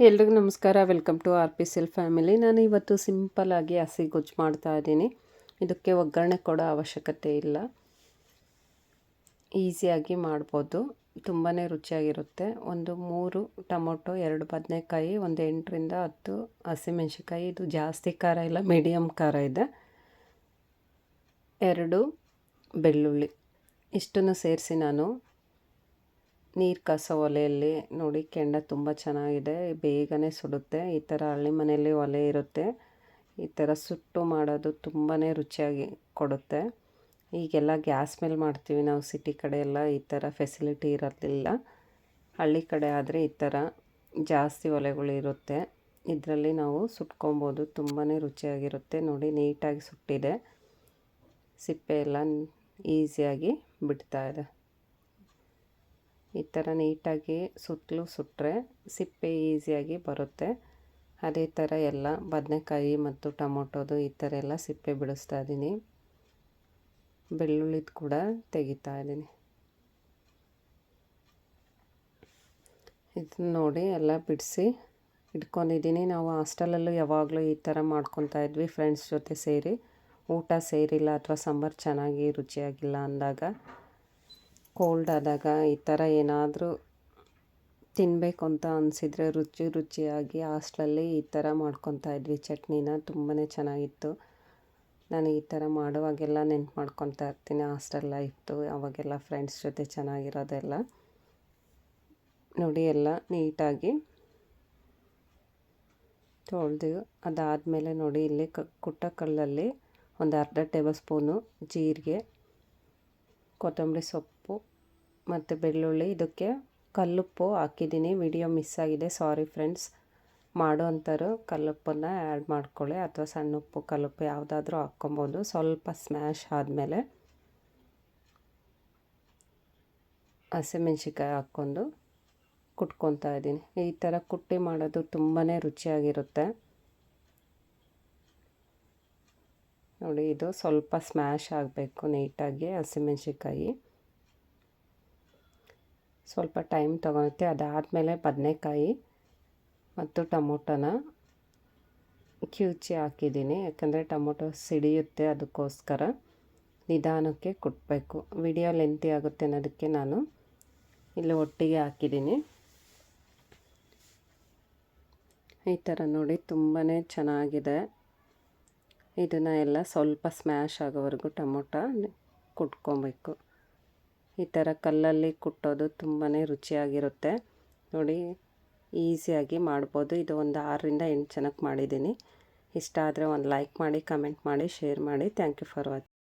ಎಲ್ರಿಗೂ ನಮಸ್ಕಾರ. Welcome to R P ಸಿಲ್ ಫ್ಯಾಮಿಲಿ ನಾನು ಇವತ್ತು ಸಿಂಪಲ್ಲಾಗಿ ಹಸಿ ಗೊಜ್ಜು ಮಾಡ್ತಾ ಇದ್ದೀನಿ. ಇದಕ್ಕೆ ಒಗ್ಗರಣೆ ಕೊಡೋ ಅವಶ್ಯಕತೆ ಇಲ್ಲ. ಈಸಿಯಾಗಿ ಮಾಡ್ಬೋದು. ತುಂಬಾ ರುಚಿಯಾಗಿರುತ್ತೆ. ಒಂದು ಮೂರು ಟೊಮೊಟೊ, ಎರಡು ಬದನೆಕಾಯಿ, ಒಂದು ಎಂಟರಿಂದ ಹತ್ತು ಹಸಿಮೆಣ್ಸಿಕಾಯಿ ಇದು ಜಾಸ್ತಿ ಖಾರ ಇಲ್ಲ ಮೀಡಿಯಮ್ ಖಾರ ಇದೆ. ಎರಡು ಬೆಳ್ಳುಳ್ಳಿ. ಇಷ್ಟನ್ನು ಸೇರಿಸಿ ನಾನು ನೀರು ಕಸ ಒಲೆಯಲ್ಲಿ ನೋಡಿ ಕೆಂಡ ತುಂಬ ಚೆನ್ನಾಗಿದೆ, ಬೇಗನೆ ಸುಡುತ್ತೆ. ಈ ಥರ ಹಳ್ಳಿ ಮನೆಯಲ್ಲಿ ಒಲೆ ಇರುತ್ತೆ. ಈ ಥರ ಸುಟ್ಟು ಮಾಡೋದು ತುಂಬಾ ರುಚಿಯಾಗಿ ಕೊಡುತ್ತೆ. ಈಗೆಲ್ಲ ಗ್ಯಾಸ್ ಮೇಲೆ ಮಾಡ್ತೀವಿ ನಾವು ಸಿಟಿ ಕಡೆ ಎಲ್ಲ, ಈ ಥರ ಫೆಸಿಲಿಟಿ ಇರೋದಿಲ್ಲ ಹಳ್ಳಿ ಕಡೆ ಆದರೆ ಈ ಥರ ಜಾಸ್ತಿ ಒಲೆಗಳು ಇರುತ್ತೆ. ಇದರಲ್ಲಿ ನಾವು ಸುಟ್ಕೊಬೋದು ತುಂಬಾ ರುಚಿಯಾಗಿರುತ್ತೆ. ನೋಡಿ ನೀಟಾಗಿ ಸುಟ್ಟಿದೆ. ಸಿಪ್ಪೆ ಎಲ್ಲ ಈಸಿಯಾಗಿ ಬಿಡ್ತಾ ಇದೆ. ಈ ಥರ ನೀಟಾಗಿ ಸುತ್ತಲೂ ಸುಟ್ಟರೆ ಸಿಪ್ಪೆ ಈಸಿಯಾಗಿ ಬರುತ್ತೆ. ಅದೇ ಥರ ಎಲ್ಲ ಬದನೆಕಾಯಿ ಮತ್ತು ಟೊಮೊಟೊದು ಈ ಥರ ಎಲ್ಲ ಸಿಪ್ಪೆ ಬಿಡಿಸ್ತಾ ಇದ್ದೀನಿ. ಬೆಳ್ಳುಳ್ಳಿದು ಕೂಡ ತೆಗಿತಾ ಇದ್ದೀನಿ. ಇದನ್ನ ನೋಡಿ ಎಲ್ಲ ಬಿಡಿಸಿ ಇಟ್ಕೊಂಡಿದ್ದೀನಿ. ನಾವು ಹಾಸ್ಟೆಲಲ್ಲೂ ಯಾವಾಗಲೂ ಈ ಥರ ಮಾಡ್ಕೊತಾ ಇದ್ವಿ ಫ್ರೆಂಡ್ಸ್ ಜೊತೆ ಸೇರಿ. ಊಟ ಸೇರಿಲ್ಲ ಅಥವಾ ಸಾಂಬಾರು ಚೆನ್ನಾಗಿ ರುಚಿಯಾಗಿಲ್ಲ ಅಂದಾಗ ಕೋಲ್ಡ್ ಆದಾಗ ಈ ಥರ ಏನಾದರೂ ತಿನ್ನಬೇಕು ಅಂತ ಅನಿಸಿದರೆ ರುಚಿ ರುಚಿಯಾಗಿ ಹಾಸ್ಟ್ಲಲ್ಲಿ ಈ ಥರ ಮಾಡ್ಕೊತಾ ಇದ್ವಿ. ಚಟ್ನಿನ ತುಂಬಾ ಚೆನ್ನಾಗಿತ್ತು. ನಾನು ಈ ಥರ ಮಾಡುವಾಗೆಲ್ಲ ನೆನ್ಪು ಮಾಡ್ಕೊತಾ ಇರ್ತೀನಿ ಹಾಸ್ಟೆಲ್ ಲೈಫ್ದು ಅವಾಗೆಲ್ಲ ಫ್ರೆಂಡ್ಸ್ ಜೊತೆ ಚೆನ್ನಾಗಿರೋದೆಲ್ಲ. ನೋಡಿ ಎಲ್ಲ ನೀಟಾಗಿ ತೊಳೆದು ಅದಾದಮೇಲೆ ನೋಡಿ ಇಲ್ಲಿ ಕ, ಕುಟ್ಟ ಕಲ್ಲಲ್ಲಿ ಒಂದು ಅರ್ಧ ಟೇಬಲ್ ಸ್ಪೂನು ಜೀರಿಗೆ, ಕೊತ್ತಂಬರಿ ಸೊಪ್ಪು ಮತ್ತು ಬೆಳ್ಳುಳ್ಳಿ, ಇದಕ್ಕೆ ಕಲ್ಲುಪ್ಪು ಹಾಕಿದ್ದೀನಿ. ವಿಡಿಯೋ ಮಿಸ್ ಆಗಿದೆ. ಸಾರಿ ಫ್ರೆಂಡ್ಸ್ ಮಾಡೋ ಅಂಥವ್ರು ಕಲ್ಲುಪ್ಪನ್ನು ಆ್ಯಡ್ ಮಾಡ್ಕೊಳ್ಳಿ. ಅಥವಾ ಸಣ್ಣ ಉಪ್ಪು ಕಲ್ಲುಪ್ಪು ಯಾವುದಾದ್ರೂ ಹಾಕ್ಕೊಬೋದು. ಸ್ವಲ್ಪ ಸ್ಮ್ಯಾಶ್ ಆದಮೇಲೆ ಹಸಿಮೆಣ್ಸಿಕಾಯಿ ಹಾಕ್ಕೊಂಡು ಕುಟ್ಕೊತಾ ಇದ್ದೀನಿ. ಈ ಥರ ಕುಟ್ಟಿ ಮಾಡೋದು ತುಂಬಾ ರುಚಿಯಾಗಿರುತ್ತೆ. ನೋಡಿ, ಇದು ಸ್ವಲ್ಪ ಸ್ಮ್ಯಾಶ್ ಆಗಬೇಕು ನೀಟಾಗಿ ಹಸಿಮೆಣ್ಸಿಕಾಯಿ ಸ್ವಲ್ಪ ಟೈಮ್ ತೊಗೊಳುತ್ತೆ ಅದಾದಮೇಲೆ ಬದನೆಕಾಯಿ ಮತ್ತು ಟೊಮೊಟೊನ ಕಿವುಚಿ ಹಾಕಿದ್ದೀನಿ. ಯಾಕಂದರೆ ಟೊಮೊಟೊ ಸಿಡಿಯುತ್ತೆ ಅದಕ್ಕೋಸ್ಕರ ನಿಧಾನಕ್ಕೆ ಕುಟ್ಟಬೇಕು ವಿಡಿಯೋ ಲೆಂತಿ ಆಗುತ್ತೆ ಅನ್ನೋದಕ್ಕೆ ನಾನು ಇಲ್ಲಿ ಒಟ್ಟಿಗೆ ಹಾಕಿದ್ದೀನಿ. ಈ ಥರ ನೋಡಿ ತುಂಬಾ ಚೆನ್ನಾಗಿದೆ. ಇದನ್ನು ಎಲ್ಲ ಸ್ವಲ್ಪ ಸ್ಮ್ಯಾಶ್ ಆಗೋವರೆಗೂ ಟೊಮೊಟೊ ಕುಟ್ಕೊಬೇಕು. ಈ ಥರ ಕಲ್ಲಲ್ಲಿ ಕುಟ್ಟೋದು ತುಂಬಾ ರುಚಿಯಾಗಿರುತ್ತೆ. ನೋಡಿ, ಈಸಿಯಾಗಿ ಮಾಡ್ಬೋದು. ಇದು ಒಂದು ಆರರಿಂದ ಎಂಟು ಜನಕ್ಕೆ ಮಾಡಿದ್ದೀನಿ. ಇಷ್ಟ ಆದರೆ ಒಂದು ಲೈಕ್ ಮಾಡಿ, ಕಮೆಂಟ್ ಮಾಡಿ, ಶೇರ್ ಮಾಡಿ. Thank you for watching